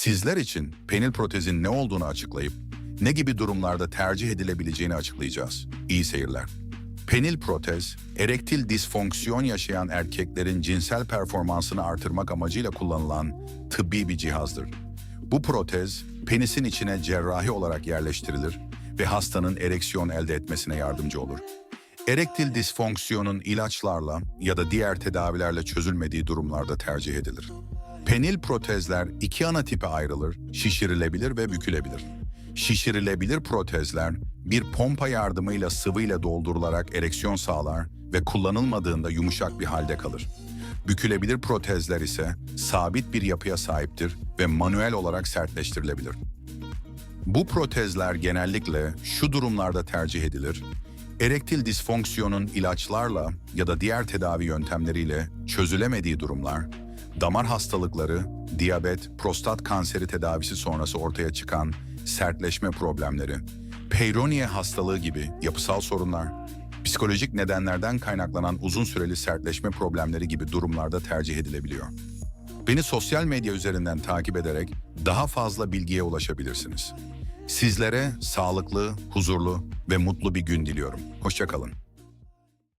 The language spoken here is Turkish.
Sizler için penil protezin ne olduğunu açıklayıp ne gibi durumlarda tercih edilebileceğini açıklayacağız. İyi seyirler. Penil protez, erektil disfonksiyon yaşayan erkeklerin cinsel performansını artırmak amacıyla kullanılan tıbbi bir cihazdır. Bu protez, penisin içine cerrahi olarak yerleştirilir ve hastanın ereksiyon elde etmesine yardımcı olur. Erektil disfonksiyonun ilaçlarla ya da diğer tedavilerle çözülmediği durumlarda tercih edilir. Penil protezler iki ana tipe ayrılır, şişirilebilir ve bükülebilir. Şişirilebilir protezler bir pompa yardımıyla sıvıyla doldurularak ereksiyon sağlar ve kullanılmadığında yumuşak bir halde kalır. Bükülebilir protezler ise sabit bir yapıya sahiptir ve manuel olarak sertleştirilebilir. Bu protezler genellikle şu durumlarda tercih edilir. Erektil disfonksiyonun ilaçlarla ya da diğer tedavi yöntemleriyle çözülemediği durumlar, damar hastalıkları, diyabet, prostat kanseri tedavisi sonrası ortaya çıkan sertleşme problemleri, Peyronie hastalığı gibi yapısal sorunlar, psikolojik nedenlerden kaynaklanan uzun süreli sertleşme problemleri gibi durumlarda tercih edilebiliyor. Beni sosyal medya üzerinden takip ederek daha fazla bilgiye ulaşabilirsiniz. Sizlere sağlıklı, huzurlu ve mutlu bir gün diliyorum. Hoşçakalın.